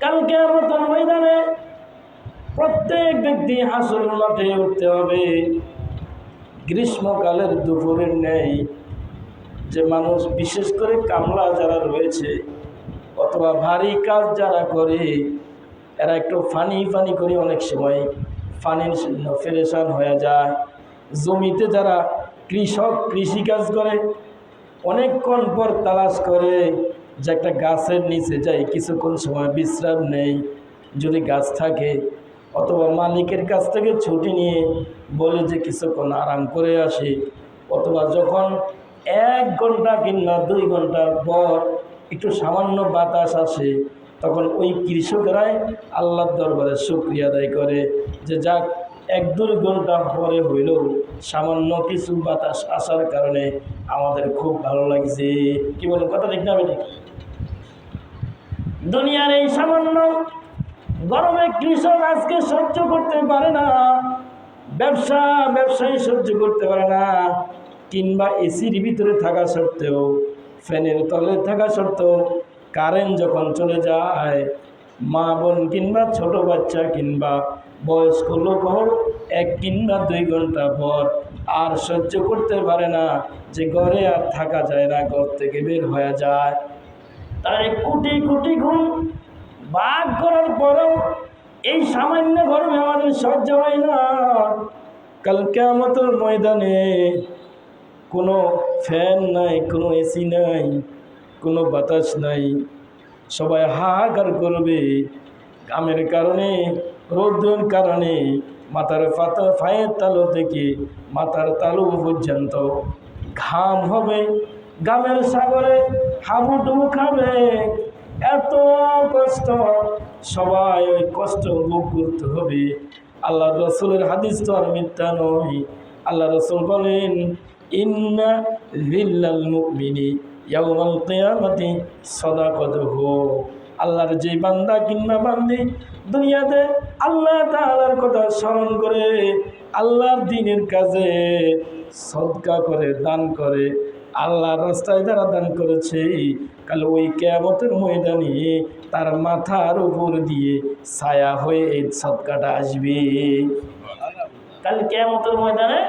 কালকে মতন ময়দানে প্রত্যেক ব্যক্তি হাসল মাঠে উঠতে হবে। গ্রীষ্মকালের দুপুরের নেই। যে মানুষ বিশেষ করে কামলা যারা রয়েছে, অথবা ভারী কাজ যারা করে, এরা একটু ফানি ফানি করে অনেক সময় ফানির ফেরেশান হয়ে যায়। জমিতে যারা কৃষক, কৃষিকাজ করে, অনেকক্ষণ পর তালাশ করে যে একটা গাছের নিচে যাই, কিছুক্ষণ সময় বিশ্রাম নেই। যদি গাছ থাকে, অথবা মালিকের কাছ থেকে ছুটি নিয়ে বলে যে কিছুক্ষণ আরাম করে আসি, অথবা যখন এক ঘণ্টা কিংবা দুই ঘণ্টা পর একটু সামান্য বাতাস আসে, তখন ওই কৃষকরাই আল্লাহর দরবারে শুক্রিয়া আদায় করে যে যাক, এক দুই ঘণ্টা পরে হইলেও সামান্য কিছু বাতাস আসার কারণে আমাদের খুব ভালো লাগছে। কি বলেন, কথা ঠিক না ঠিক? দুনিয়ার এই সামান্য গরমে কৃষক আজকে সহ্য করতে পারে না। ব্যবসা, ব্যবসায়ী সহ্য করতে পারে না। কিংবা এসির ভিতরে থাকা সত্ত্বেও, ফ্যানের তলে থাকা সত্ত্বেও, কারেন্ট যখন চলে যায়, মা বোন কিংবা ছোট বাচ্চা কিংবা বয়স্ক লোক এক কিংবা দুই ঘণ্টা পর আর সহ্য করতে পারে না যে ঘরে আর থাকা যায় না, ঘর থেকে বের হয়ে যায়। তাই কোটি কোটি গুণ বাঘ করার পরেও এই সামান্য গরমে আমাদের সহ্য হয় না। কালকে আমাদের ময়দানে কোনো ফ্যান নাই, কোনো এসি নাই, কোনো বাতাস নাই। সবাই হাহাকার করবে। ঘামের কারণে রৌদ্রের কারণে, মাথার পাতা ফায়ের তালু থেকে মাথার তালু পর্যন্ত ঘাম হবে। ঘামের সাগরে হাবু হাবুডুবু খাবে, এত কষ্ট। সবাই ওই কষ্ট ভোগ করতে হবে। আল্লাহ রসুলের হাদিস তো আর মিথ্যা নয়। আল্লাহ রসুল বলেন, ইন্না লিল্লাল মুমিনি ইয়াউমাল কিয়ামতি সাদাকাতুহু আল্লাহর যে বান্দা কিংবা বান্দি দুনিয়াতে আল্লাহ তাআলার কথা স্মরণ করে, আল্লাহর দিনের কাজে সদকা করে, দান করে আল্লাহর রাস্তায় যারা দান করেছে, কাল ওই কেয়ামতের ময়দানে তার মাথার উপর দিয়ে ছায়া হয়ে এই সদকাটা আসবে। কাল কেয়ামতের ময়দানে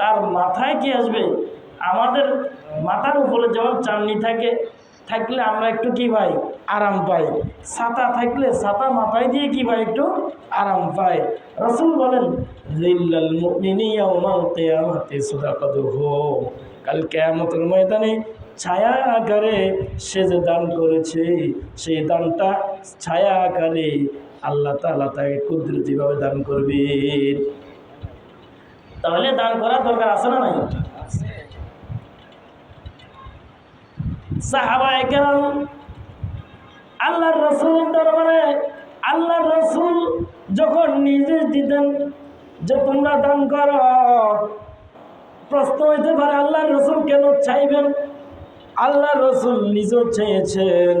তার মাথায় কি আসবে? আমাদের মাথার উপরে যেমন চাননি থাকে, থাকলে আমরা একটু কি পাই? আরাম পাই। ছাতা থাকলে ছাতা মাথায় দিয়ে কি পাই একটু? আরাম পাই। রসুল বলেন, লিল্লাল মুমিনি ইয়াউমাল কিয়ামাতি সাদাকাতুহু। কাল কিয়ামতের ময়দানে ছায়া আকারে সে যে দান করেছে, সেই দানটা ছায়া আকারে আল্লাহ তাআলা তাকে কুদরতিভাবে দান করবে। তাহলে দান করার দরকার আছে না নাই? সাহাবায়ে কেরাম আল্লাহর রসুলের দরবারে আল্লাহর রসুল যখন নির্দেশ দিতেন যে তোমরা দান করো প্রশ্ন হইতে পারে, আল্লাহর রসুল কেন চাইবেন? আল্লাহ রসুল নিজেও চেয়েছেন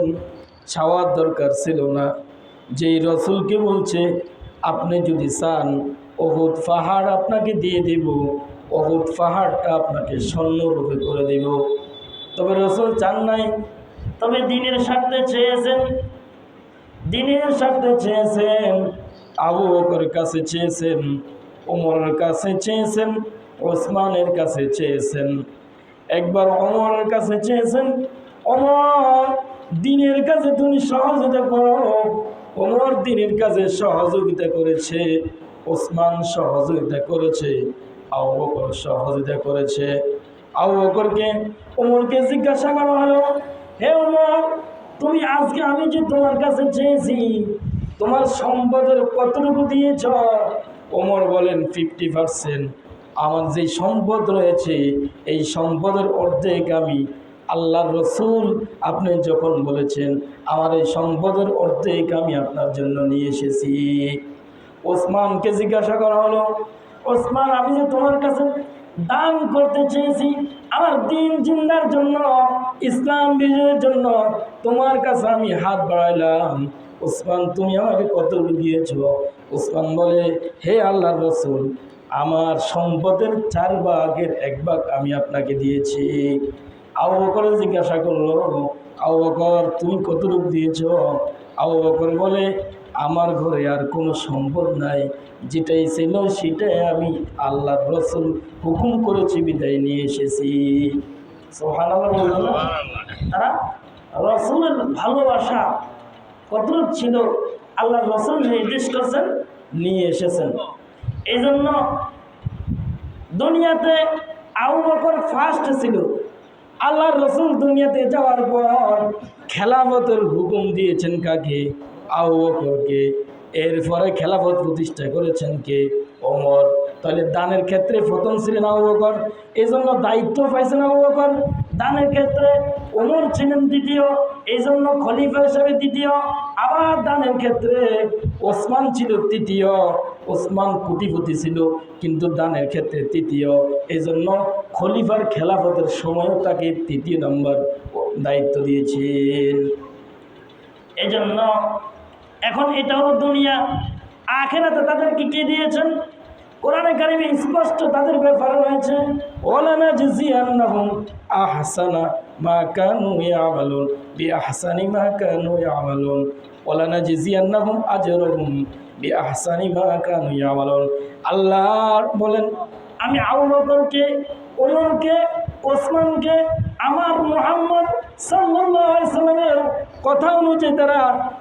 ছাওয়ার দরকার ছিল না। যেই রসুলকে বলছে, আপনি যদি চান, অহুদ পাহাড় আপনাকে দিয়ে দেব, অহুদ পাহাড়টা আপনাকে স্বর্ণরূপে করে দেব। তবে রসুল চান নাই। তবে দিনের স্বার্থে চেয়েছেন, দিনের স্বার্থে চেয়েছেন, আবু বকর কাছে চেয়েছেন ওমরের কাছে চেয়েছেন ওসমানের কাছে চেয়েছেন। একবার অমরের কাছে চেয়েছেন অমর দিনের কাছে তুমি সহযোগিতা করো। অমর দিনের কাছে সহযোগিতা করেছে, ওসমান সহযোগিতা করেছে, আবু বকর সহযোগিতা করেছে। আবু বকরকে, ওমরকে জিজ্ঞাসা করা হলো, হে ওমর, তুমি আজকে আমি যে তোমার কাছে চেয়েছি, তোমার সম্পদের কতটুকু দিয়েছ? ওমর বলেন, ফিফটি পার্সেন্ট। আমার যে সম্পদ রয়েছে, এই সম্পদের অর্ধেক আমি আল্লাহর রসুল আপনি যখন বলেছেন, আমার এই সম্পদের অর্ধেক আমি আপনার জন্য নিয়ে এসেছি। ওসমানকে জিজ্ঞাসা করা হলো, ওসমান, আমি যে তোমার কাছে দান করতে চেয়েছি, আমার দিন জিন্দার জন্য, ইসলাম বিজয়ের জন্য, তোমার কাছে আমি হাত বাড়াইলাম। ওসমান, তুমি আমাকে কত দিয়েছ? ওসমান বলে, হে আল্লাহর রসুল সম্পদের চার ভাগের এক ভাগ আমি আপনাকে দিয়েছি। আবু বকর জিজ্ঞাসা করল আবু বকর তুমি কতটুকু দিয়েছ? আবু বকর বলে আমার ঘরে আর কোনো সম্পদ নাই। যেটাই ছিল সেটাই আমি আল্লাহর রসুল হুকুম করেছি বিদায় নিয়ে এসেছি? তারা রসুলের ভালোবাসা কতটুক ছিল আল্লাহ রসুল নির্দেশ করছেন নিয়ে এসেছেন। এই জন্য দুনিয়াতে আবু বকর ফার্স্ট ছিল। আল্লাহর রসুল দুনিয়াতে যাওয়ার পর খেলাফতের হুকুম দিয়েছেন কাকে? আবু বকরকে। এরপরে খেলাফত প্রতিষ্ঠা করেছেন কে? ওমর। তাহলে দানের ক্ষেত্রে প্রথম ছিলেন আবু বকর এই জন্য দায়িত্ব পাইছেন আবু বকর। দানের ক্ষেত্রে ওমর ছিলেন দ্বিতীয় এই জন্য খলিফা হিসাবে দ্বিতীয়, আবার দানের ক্ষেত্রে ওসমান ছিল তৃতীয়, ওসমান কোটিপতি ছিল, কিন্তু দানের ক্ষেত্রে তৃতীয় এই জন্য খলিফার খেলাফতের সময়ও তাকে তৃতীয় নম্বর দায়িত্ব দিয়েছেন। এই জন্য এখন এটা হলো দুনিয়া। আখেরাতে তাদেরকে কে দিয়েছেন? কোরআনে কারিমে স্পষ্ট তাদের ব্যাপারে রয়েছে ওলানা জিজিয়ান্নাহুম আহসানা মা কানু ইয়ামালুন, বিআহসানি মা কানু ইয়ামালুন। ওলানা জিজিয়ান্নাহুম আজরুহুম, বিআহসানি মা কানু ইয়ামালুন। আল্লাহ বলেন, আমি আবু বকরকে, ওমরকে, ওসমানকে আমার মোহাম্মদ সাল্লামের কথা অনুযায়ী তারা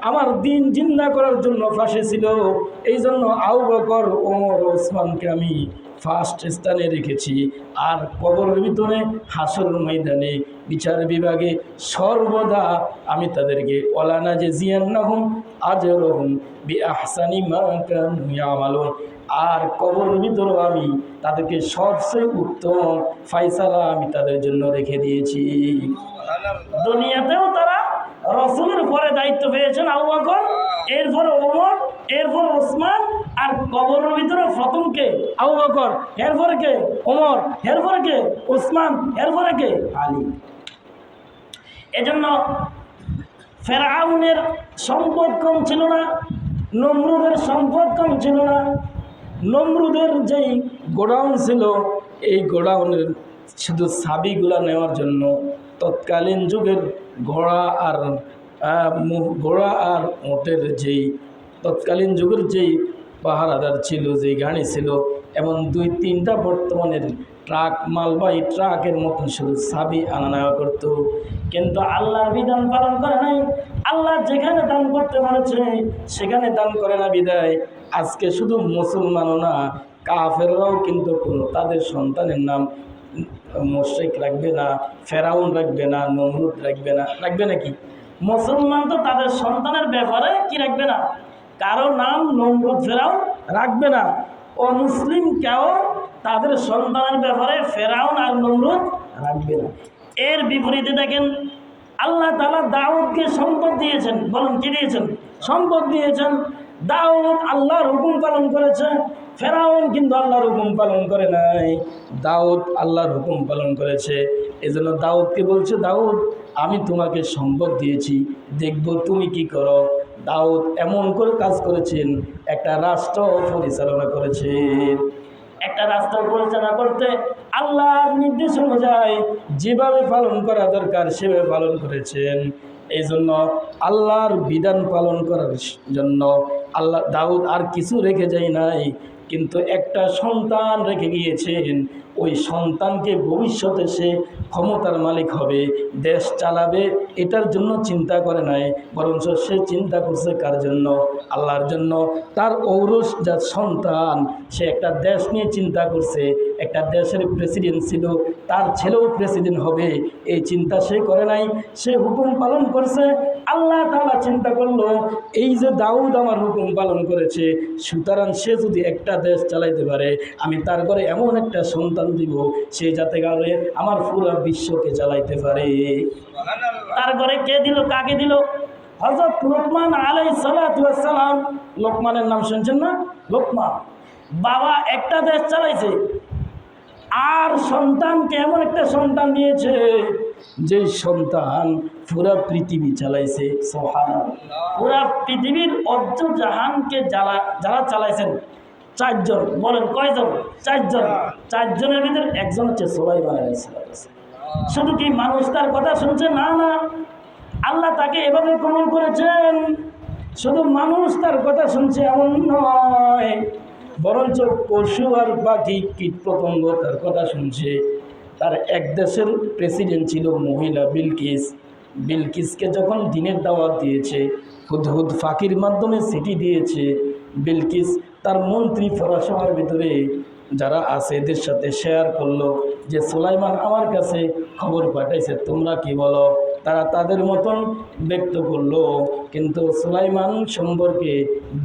আমার দিন জিন্দা করার জন্য ফাঁসে ছিল। এই জন্য আবু বকর, ওমর, ওসমানকে আমি ফার্স্ট স্থানে রেখেছি। আর কবরের ভিতরে হাসর ময়দানে বিচার বিভাগে সর্বদা আমি তাদেরকে অলানা যে জিয়ান্নাহুম আজরহুম বি আহসানি মা কানু ইয়ামালুন। আর কবরের ভিতরেও আমি তাদেরকে সবচেয়ে উত্তম ফাইসালা আমি তাদের জন্য রেখে দিয়েছি। দুনিয়াতেও তারা রসুলের পরে দায়িত্ব পেয়েছেন আবু এরপর ওমর, এরপর ওসমান, আর কবরের ভিতরে প্রথম কে? আবু এরপরে কে? ওমর, এরপরে কে? ওসমান, এরপরে কে? আলী। এজন্য ফেরাউনের সম্পদ কম ছিল না, নমরুদের সম্পদ কম ছিল না নমরুদের যেই গোডাউন ছিল, এই গোডাউনের শুধু সাবিগুলা নেওয়ার জন্য তৎকালীন যুগের ঘোড়া আর ঘোড়া আর ওটের যেই তৎকালীন যুগের যেই পাহারাদার ছিল, যেই গাড়ি ছিল এবং দুই তিনটা বর্তমানের ট্রাক, মালবাহী ট্রাকের মতন শুধু সাবি আনা নেওয়া করতো। কিন্তু আল্লাহর বিধান পালন করে নাই। আল্লাহ যেখানে দান করতে পারেছে সেখানে দান করে না বিদায়। আজকে শুধু মুসলমানও না, কাফেররাও কিন্তু কোনো, তাদের সন্তানের নাম মোশেক রাখবে না, ফেরাউন রাখবে না, নমরুদ রাখবে না, রাখবে নাকি? মুসলমান তো তাদের সন্তানের ব্যাপারে কি রাখবে না? কারও নাম নমরুদ, ফেরাউন রাখবে না। ও মুসলিম কেউ তাদের সন্তানের ব্যাপারে ফেরাউন আর নমরুদ রাখবে না। এর বিপরীতে দেখেন, আল্লাহ তালা দাউদকে সম্পদ দিয়েছেন। বলুন, কি দিয়েছেন? সম্পদ দিয়েছেন। দাউদ আল্লাহর হুকুম পালন করেছে, ফেরাউন কিন্তু আল্লাহর হুকুম পালন করে নাই। দাউদ আল্লাহর হুকুম পালন করেছে। এজন্য দাউদকে বলছে? দাউদ, আমি তোমাকে সম্পদ দিয়েছি, দেখব তুমি কি করো। দাউদ এমন করে কাজ করেছেন, একটা রাষ্ট্র পরিচালনা করেছেন একটা রাস্তা পরিচালনা করতে আল্লাহর নির্দেশ অনুযায়ী যেভাবে পালন করা দরকার সেভাবে পালন করেছেন। এই জন্য আল্লাহর বিধান পালন করার জন্য আল্লাহ দাউদ আর কিছু রেখে যায় নাই, কিন্তু একটা সন্তান রেখে গিয়েছেন। ওই সন্তানকে ভবিষ্যতে সে ক্ষমতার মালিক হবে, দেশ চালাবে, এটার জন্য চিন্তা করে নাই, বরঞ্চ সে চিন্তা করছে কার জন্য? আল্লাহর জন্য। তার ঔরস যা সন্তান, সে একটা দেশ নিয়ে চিন্তা করছে, একটা দেশের প্রেসিডেন্ট ছিল, তার ছেলেও প্রেসিডেন্ট হবে, এই চিন্তা সে করে নাই, সে হুকুম পালন করছে, আল্লাহ তালা চিন্তা করল, এই যে দাউদ আমার হুকুম পালন করেছে, সুতরাং সে যদি একটা দেশ চালাইতে পারে, আমি তার ঘরে এমন একটা সন্তান দিব, সে যাতে করে আমার পুরো বিশ্বকে চালাইতে পারে। তার ঘরে কে দিল, কাকে দিল? হজরত লোকমান আলাই সালাম। লোকমানের নাম শুনছেন না? লোকমান। বাবা একটা দেশ চালাইছে। আর সন্তানকে এমন একটা সন্তান দিয়েছে যে সন্তান পুরা পৃথিবী চালাইছে। সোহান পুরা পৃথিবীর অর্ধ জাহানকে যারা যারা চালাইছেন চারজন, বলেন কয়জন? চারজন। চারজনের ভিতরে একজন হচ্ছে সোলাইমান শুধু কি মানুষ তার কথা শুনছে? না না। আল্লাহ তাকে এভাবে কবল করেছেন। শুধু মানুষ তার কথা শুনছে এমন নয়। বরঞ্চ পশু আর পাখি কীট পতঙ্গ তার কথা শুনছে। তার এক দেশের প্রেসিডেন্ট ছিল মহিলা বিলকিস। বিলকিসকে যখন দিনের দাওয়াত দিয়েছে, হুদহুদ ফাঁকির মাধ্যমে সিটি দিয়েছে বিলকিস, তার মন্ত্রী ফরাসভার ভিতরে যারা আছে, এদের সাথে শেয়ার করল যে, সুলাইমান আমার কাছে খবর পাঠাইছে, তোমরা কি বলো? তারা তাদের মতন ব্যক্ত করল। কিন্তু সুলাইমান সম্পর্কে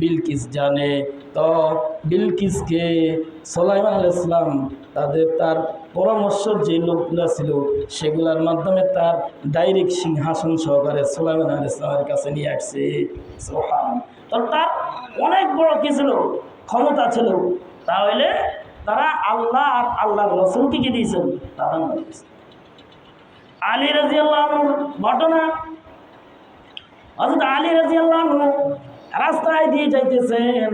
বিলকিস জানে। তো বিলকিসকে সুলাইমান আল ইসলাম তাদের তার পরামর্শ যে লোকগুলো ছিল, সেগুলোর মাধ্যমে তার ডাইরেক্ট সিংহাসন সহকারে সুলাইমান আল ইসলামের কাছে নিয়ে আসছে। সোহান তার অনেক বড় কি ছিল? ক্ষমতা ছিল। তাহলে তারা আল্লাহ আর আল্লাহর রসুলকে কি দিয়েছেন? দিয়েছেন। আলী রাজি ঘটনা। অর্থাৎ আলী রাজি আল্লাহ রাস্তায় দিয়ে যাইতেছেন।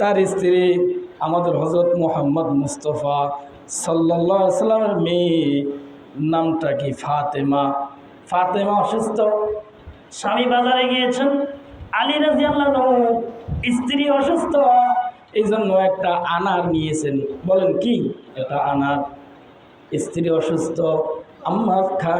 তার স্ত্রী আমাদের হজরত মোহাম্মদ মুস্তফা সাল্লাহ সাল্লামের মেয়ে নামটা কি ফাতেমা? ফাতেমা অসুস্থ। স্বামী বাজারে গিয়েছেন। আলী রাজি আল্লাহ স্ত্রী অসুস্থ। এই জন্য একটা আনার নিয়েছেন। বলেন, কি? একটা আনার। স্ত্রী অসুস্থ। আম্মা খা,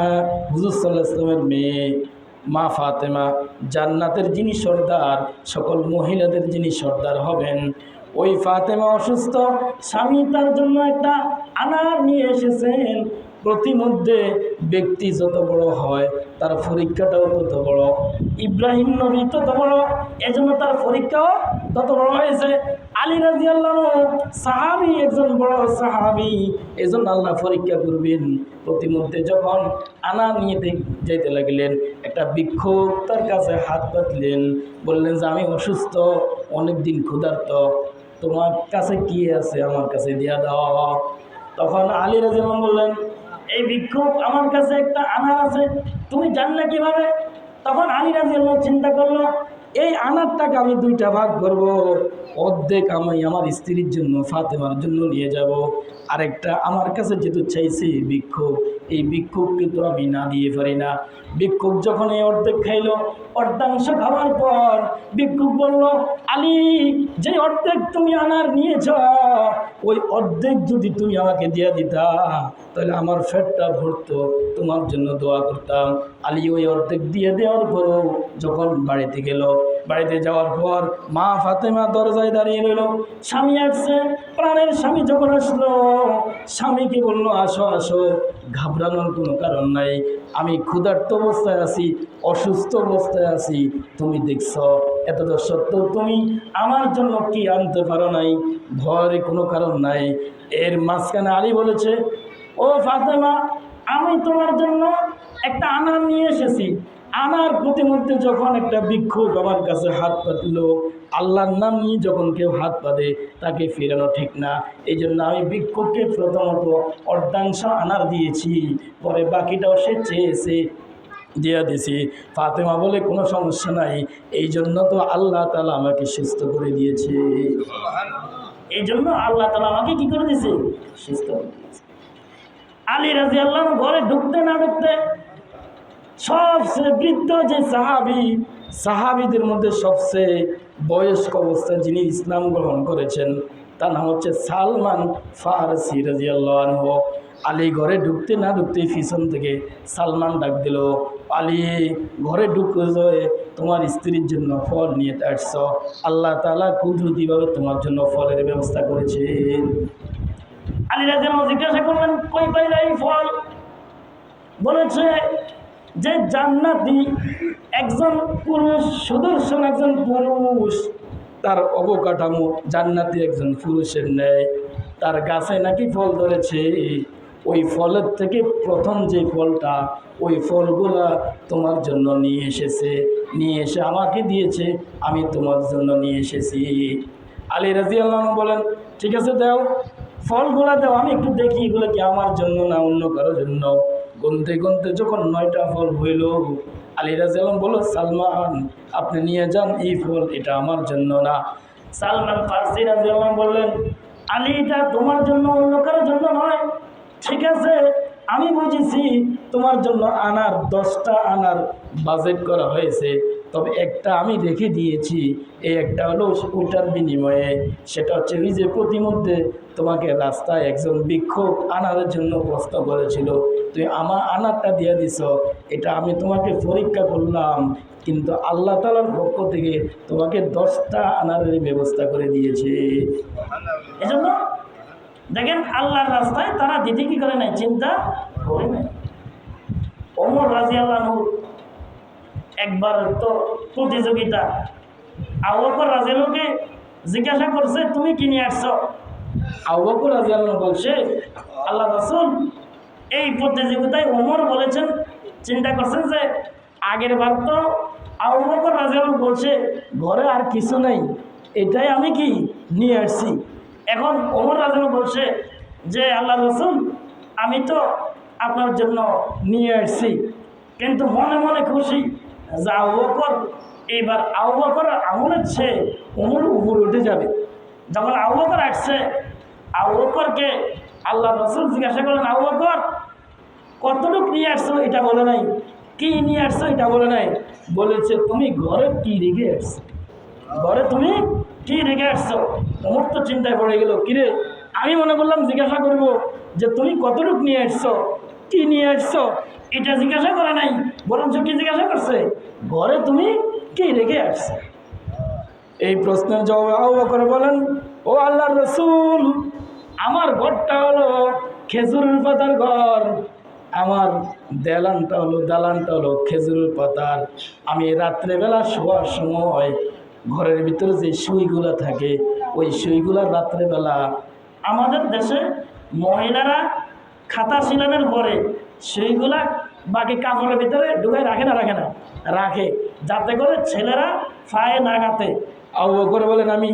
হুজুর সাল্লাহ ইসলামের মেয়ে, মা ফাতেমা। জান্নাতের যিনি সর্দার, সকল মহিলাদের যিনি সর্দার হবেন ওই ফাতেমা অসুস্থ, স্বামী তার জন্য একটা আনার নিয়ে এসেছেন। প্রতিমধ্যে ব্যক্তি যত বড় হয়, তার পরীক্ষাটাও তত বড়। ইব্রাহিম নবী তত বড়, এজন্য তার পরীক্ষাও তত বড় হয়েছে। আলী রাজি আল্লাহ সাহাবি একজন বড় সাহাবি, এজন্য আল্লাহ পরীক্ষা করবেন। প্রতিমধ্যে যখন আনা নিয়ে যেতে লাগলেন, একটা বিক্ষোভ তার কাছে হাত পাতলেন। বললেন যে, আমি অসুস্থ, অনেকদিন ক্ষুধার্ত তোমার কাছে কি আছে? আমার কাছে দিয়া দাও। তখন আলী রাজিমান বললেন, এই বিক্ষোভ আমার কাছে একটা আনার আছে, তুমি জানলে কীভাবে? তখন আলী রাজিয়াল্লাহ চিন্তা করল এই আনার টাকা আমি দুইটা ভাগ করব। অর্ধেক আমি আমার স্ত্রীর জন্য, ফাতেমার জন্য নিয়ে যাব। আরেকটা আমার কাছে যেহেতু চাইছে বিক্ষোভ এই বিক্ষোভ কিন্তু আমি না দিয়ে পারি না। বিক্ষোভ যখন এই অর্ধেক খাইলো, অর্ধাংশ খাওয়ার পর বিক্ষোভ বলল, আলী, যে অর্ধেক তুমি আনার নিয়েছ, ওই অর্ধেক যদি তুমি আমাকে দিয়ে দিতা, তাহলে আমার ফ্যাটটা ভরতো, তোমার জন্য দোয়া করতাম। আলী ওই অর্ধেক দিয়ে দেওয়ার পরও যখন বাড়িতে গেল বাড়িতে যাওয়ার পর মা ফাতেমা দরজায় দাঁড়িয়ে রইল। স্বামী আসছে। প্রাণের স্বামী যখন আসলো, স্বামীকে বলল, আসো আসো। ঘাবড়ানোর কোনো কারণ নাই। আমি ক্ষুধার্ত অবস্থায় আছি, অসুস্থ অবস্থায় আছি। তুমি দেখছ এত সত্ত্বেও তুমি আমার জন্য কি আনতে পারো নাই? ভয়ের কোনো কারণ নাই। এর মাঝখানে আলী বলেছে, ও ফাতেমা, আমি তোমার জন্য একটা আনার নিয়ে এসেছি। আনার প্রতিমধ্যে যখন একটা বিক্ষোভ আমার কাছে হাত পাতল আল্লাহর নাম নিয়ে যখন কেউ হাত পাতে তাকে ফেরানো ঠিক না। এই জন্য আমি বিক্ষোভকে প্রথমত অর্ধাংশ আনার দিয়েছি পরে বাকিটাও সে চেয়েছে দিয়ে দিছি ফাতেমা বলে কোনো সমস্যা নাই এই জন্য তো আল্লাহ তালা আমাকে সুস্থ করে দিয়েছে। এই জন্য আল্লাহ তালা আমাকে কি করে দিয়েছে? সুস্থ করে দিয়েছে। আলী রাজি আল্লাহ ঘরে ঢুকতে না ঢুকতে সবচেয়ে বৃদ্ধ যে সাহাবি, সাহাবিদের মধ্যে সবচেয়ে বয়স্ক অবস্থায় যিনি ইসলাম গ্রহণ করেছেন, তার নাম হচ্ছে সালমান ফারসি রাজি আল্লাহ আলী ঘরে ঢুকতে না ঢুকতে পিছন থেকে সালমান ডাক দিল, আলী, ঘরে ঢুকতে তোমার স্ত্রীর জন্য ফল নিয়ে আসছ। আল্লাহ তালা কুদরতিভাবে তোমার জন্য ফলের ব্যবস্থা করেছেন। আলী রাজা জিজ্ঞাসা করলেন, কই পাইলে এই ফল? বলেছে যে জান্নাতি একজন পুরুষ, সুদর্শন একজন পুরুষ, তার অবকাঠামো জান্নাতি একজন পুরুষের নেয় তার গাছে নাকি ফল ধরেছে। ওই ফলের থেকে প্রথম যে ফলটা, ওই ফলগুলা তোমার জন্য নিয়ে এসেছে। নিয়ে এসে আমাকে দিয়েছে, আমি তোমার জন্য নিয়ে এসেছি। আলী রাজি আল্লাহ বলেন, ঠিক আছে, দাও। ফলগুলা দাও, আমি একটু দেখি এগুলো কি আমার জন্য না অন্য কারোর জন্য? গুনতে গুনতে যখন নয়টা ফল হইল, আলী রাজিয়ালাম বলো সালমান, আপনি নিয়ে যান এই ফল, এটা আমার জন্য না। সালমান ফার্সি আলম বললেন, আলী, এটা তোমার জন্য অন্য কারোর জন্য নয়। ঠিক আছে, আমি বুঝেছি তোমার জন্য আনার, দশটা আনার বাজেট করা হয়েছে। তবে একটা আমি রেখে দিয়েছি, এই একটা হলো ওটার বিনিময়ে। সেটা হচ্ছে যে প্রতিমধ্যে তোমাকে রাস্তায় একজন বিক্ষোভ আনার জন্য প্রশ্ন করেছিল। তুই আমার আনারটা দিয়ে দিছ এটা আমি তোমাকে পরীক্ষা করলাম, কিন্তু আল্লাহ তালার পক্ষ থেকে তোমাকে দশটা আনারের ব্যবস্থা করে দিয়েছে। এজন্য দেখেন, আল্লাহর রাস্তায় তারা দিদি কি করে নাই, চিন্তা করে নাই। অমর রাজি আল্লাহ একবার তো প্রতিযোগিতা আবকর রাজিয়ালকে জিজ্ঞাসা করছে, তুমি কি নিয়ে আসছো? আবকর রাজিয়াল বলছে, আল্লাহ রাসুল এই প্রতিযোগিতায় ওমর বলেছেন, চিন্তা করছেন যে আগের বার তো আবু বকর বলছে, ঘরে আর কিছু নাই, এটাই আমি কি নিয়ে আসছি? এখন ওমর রাজিয়াল বলছে যে আল্লাহ রসুল, আমি তো আপনার জন্য নিয়ে আসছি। কিন্তু মনে মনে খুশি যে আবু বকর, এইবার আবু বকর আমলের চেয়ে ওমর উপর উঠে যাবে। যখন আবু বকর আসছে, আবু আল্লাহ রসুল জিজ্ঞাসা করলেন, আবু বকর কতটুকু নিয়ে আসছো এটা বলে নাই? কি নিয়ে আসছো এটা বলে নাই? বলেছে, তুমি ঘরে কি রেখে আসছো? ঘরে তুমি কি রেখে আসছো? তোমার তো চিন্তায় পড়ে গেল। কিরে, আমি মনে করলাম জিজ্ঞাসা করব যে তুমি কতটুকু নিয়ে আসছো? কি নিয়ে আসছো? এটা জিজ্ঞাসা করে নাই। বরঞ্চ কি জিজ্ঞাসা করছে? ঘরে তুমি কি রেখে আসছো? এই প্রশ্নের জবাব বকর বলেন, ও আল্লাহর রসুল, আমার ঘরটা হলো খেজুরের পাতার ঘর। আমার দেলানটা হলো, দালানটা হলো খেজুরের পাতার আমি রাত্রেবেলা শোয়ার সময় ঘরের ভিতরে যে সুইগুলো থাকে, ওই সুইগুলা রাত্রেবেলা আমাদের দেশে মহিলারা খাতা সিলামের পরে সেইগুলা বাকি কাপড়ের ভিতরে ঢুকাই রাখে না রাখে না, রাখে। যাতে করে ছেলেরা ফায়ে না গাতে আবু বকর বলেন, আমি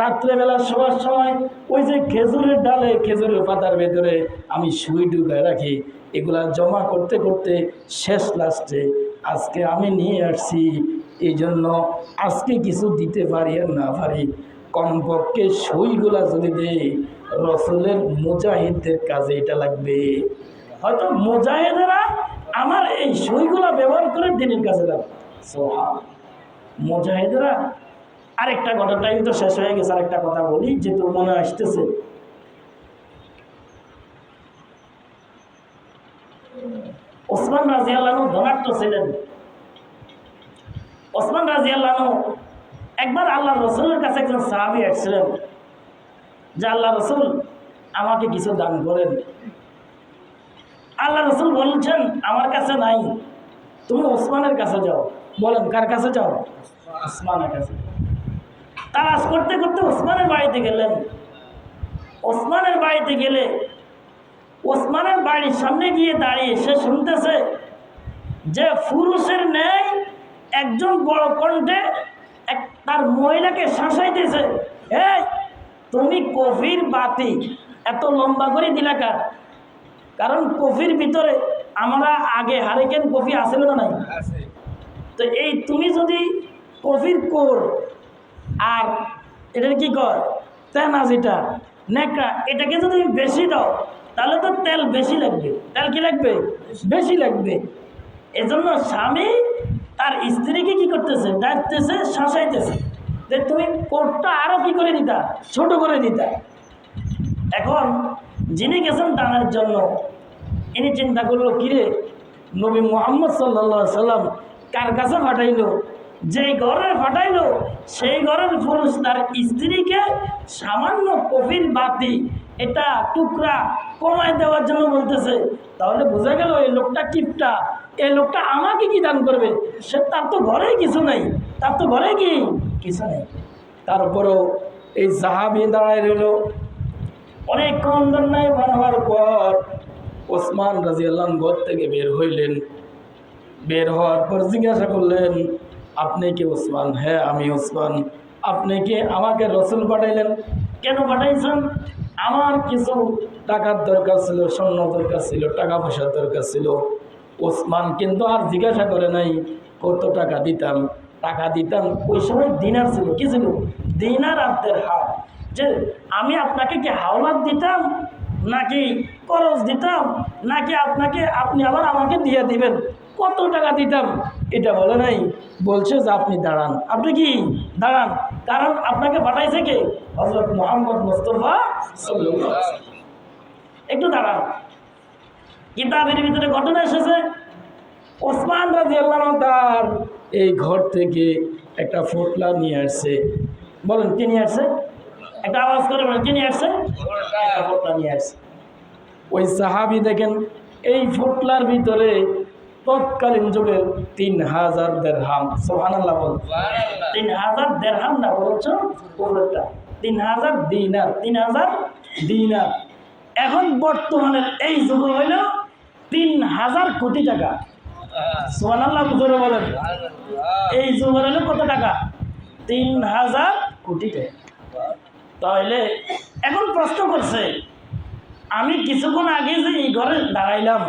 রাত্রেবেলা শোয়ার সময় ওই যে খেজুরের ডালে খেজুরের পাতার ভেতরে আমি সুই ঢুকায় রাখি। এগুলা জমা করতে করতে শেষ লাস্টে আজকে আমি নিয়ে আসছি। এই জন্য আজকে কিছু দিতে পারি আর না পারি, কমপক্ষে সইগুলা যদি দেয় রসুলের মুজাহিদদের কাজে এটা লাগবে। হয়তো মুজাহিদেরা আমার এই সইগুলা ব্যবহার করে দিনের কাজে লাগবে সোহা মুজাহিদেরা আরেকটা টাইম তো শেষ হয়ে গেছে, আরেকটা কথা বলি, যেহেতু মনে আসতেছে। ওসমান রাজি আল্লাহ ধনাট্য ছিলেন। ওসমান রাজি আল্লাহ একবার আল্লাহ রসুলের কাছে একজন সাহাবি আসছিলেন, যে আল্লাহ রসুল, আমাকে কিছু দান করেন। আল্লাহ রসুল বলছেন, আমার কাছে নাই, তুমি ওসমানের কাছে যাও। বলেন, কার কাছে যাও? ওসমানের কাছে। তালাশ করতে করতে ওসমানের বাড়িতে গেলেন। ওসমানের বাড়িতে গেলে ওসমানের বাড়ির সামনে গিয়ে দাঁড়িয়ে সে শুনতেছে যে পুরুষের ন্যায় একজন বড় কণ্ঠে এক তার মহিলাকে শাসাইতেছে। এই তুমি কফির বাতি এত লম্বা করে দিলাকা কারণ কফির ভিতরে আমরা আগে হারিকেন কফি আসে না নাই? তো এই তুমি যদি কফির কোর আর এটার কি কর তেনা যেটা নেকড়া এটাকে যদি বেশি দাও তাহলে তো তেল বেশি লাগবে। তেল কি লাগবে? বেশি লাগবে। এজন্য স্বামী তার স্ত্রীকে কি করতেছে? ডাকতেছে, শাসাইতেছে যে, তুমি কোটটা আরও কি করে দিতা ছোট করে দিতা এখন যিনি গেছেন দানের জন্য, ইনি চিন্তা করল, কিরে, নবী মোহাম্মদ সাল্লা সাল্লাম কার কাছে পাঠাইলো? যেই ঘরে পাঠাইলো, সেই ঘরের পুরুষ তার স্ত্রীকে সামান্য কফির বাতি এটা টুকরা কমায় দেওয়ার জন্য বলতেছে। তাহলে বোঝা গেল এই লোকটা কিপটা এই লোকটা আমাকে কি দান করবে? সে তার তো ঘরেই কিছু নেই। তার তো ঘরে কি? কিছু নেই। তারপরেও এই জাহাবি দাঁড়ায় রইল। অনেকক্ষণ দণ্ডায় হওয়ার পর ওসমান রাজি আল্লাহ ঘর থেকে বের হইলেন। বের হওয়ার পর জিজ্ঞাসা করলেন, আপনি কি ওসমান? হ্যাঁ আমি ওসমান। আপনি কি আমাকে রসুল পাঠাইলেন? কেন পাঠাইছেন? আমার কিছু টাকার দরকার ছিল স্বর্ণ দরকার ছিল, টাকা পয়সার দরকার ছিল। ওসমান কিন্তু আর জিজ্ঞাসা করে নাই, কত টাকা দিতাম? টাকা দিতাম? ওই সময় দিনার ছিল। কি ছিল? দিনার আব্দের হাও যে আমি আপনাকে কি হাওলাত দিতাম? নাকি করজ দিতাম? নাকি আপনাকে, আপনি আবার আমাকে দিয়ে দিবেন? কত টাকা দিতাম? এটা বলে নাই, বলছে যে আপনি দাঁড়ান। আপনি কি? দাঁড়ান। কারণ আপনাকে পাঠাইছে কে? হজরত মোহাম্মদ মোস্তফা। একটু দাঁড়ান। কিতাবের ভিতরে ঘটনা এসেছে। ওসমান রাজি আল্লাহ তার এই ঘর থেকে একটা ফোটলা নিয়ে আসছে। বলেন, কে নিয়ে আসছে? একটা আওয়াজ করে বলেন, কে নিয়ে আসছে? ফোটলা নিয়ে আসছে। ওই সাহাবি দেখেন, এই ফোটলার ভিতরে তৎকালীন যুগের তিন হাজার দেড়হাম সোহান আল্লাহ বল তিন হাজার দেড়হাম না বলছো? তিন হাজার দিনার তিন হাজার দিনার। এখন বর্তমানের এই যুগ হইল তিন হাজার কোটি টাকা। সোহান আল্লাহ জোরে বলেন। এই যুগ হইল কত টাকা? তিন হাজার কোটি টাকা। তাহলে এখন প্রশ্ন করছে আমি কিছুক্ষণ আগে যে এই ঘরে দাঁড়াইলাম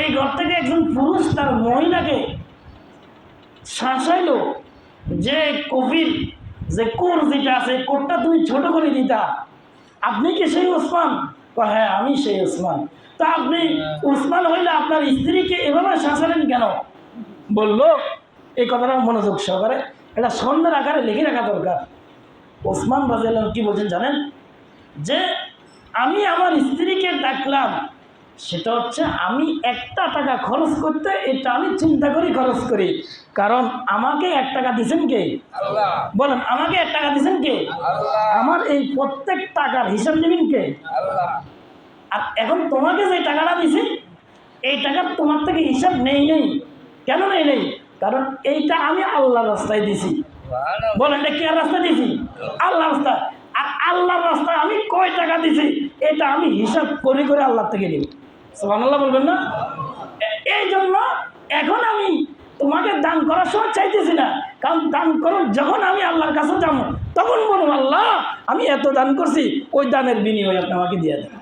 এই ঘর থেকে একজন পুরুষ তার মহিলাকে শাসাইলো যে কবির, যে কোর যেটা আছে কোরটা তুমি ছোট করে দিতা। আপনি কি সেই ওসমান? হ্যাঁ আমি সেই ওসমান। তা আপনি উসমান হইলে আপনার স্ত্রীকে এভাবে শাসালেন কেন? বলল, এই কথাটা মনোযোগ সহকারে, এটা স্বর্ণের আকারে লিখে রাখা দরকার। ওসমান রাজিয়াল্লাহ কি বলছেন জানেন? যে, আমি আমার স্ত্রীকে ডাকলাম সেটা হচ্ছে আমি একটা টাকা খরচ করতে এটা আমি চিন্তা করি খরচ করি। কারণ আমাকে এক টাকা দিছেন কে? বলেন আমাকে এক টাকা দিছেন কে? আমার এই প্রত্যেক টাকার হিসাব নেবেন কে? আর এখন তোমাকে যে টাকাটা দিছি এই টাকার তোমার থেকে হিসাব নেই নেই। কেন নেই নেই? কারণ এইটা আমি আল্লাহর রাস্তায় দিছি। বলেন এটা কে রাস্তায় দিছি? আল্লাহ রাস্তা আর আল্লাহর রাস্তায় আমি কয় টাকা দিছি? এটা আমি হিসাব করে করে আল্লাহ থেকে নিব। আল্লাহ বলবেন না? এই জন্য এখন আমি তোমাকে দান করার সময় চাইতেছি না। কারণ দান করো যখন আমি আল্লাহর কাছে যাব, তখন বলো আল্লাহ, আমি এত দান করছি, ওই দানের বিনিময় আপনি আমাকে দিয়ে দেন।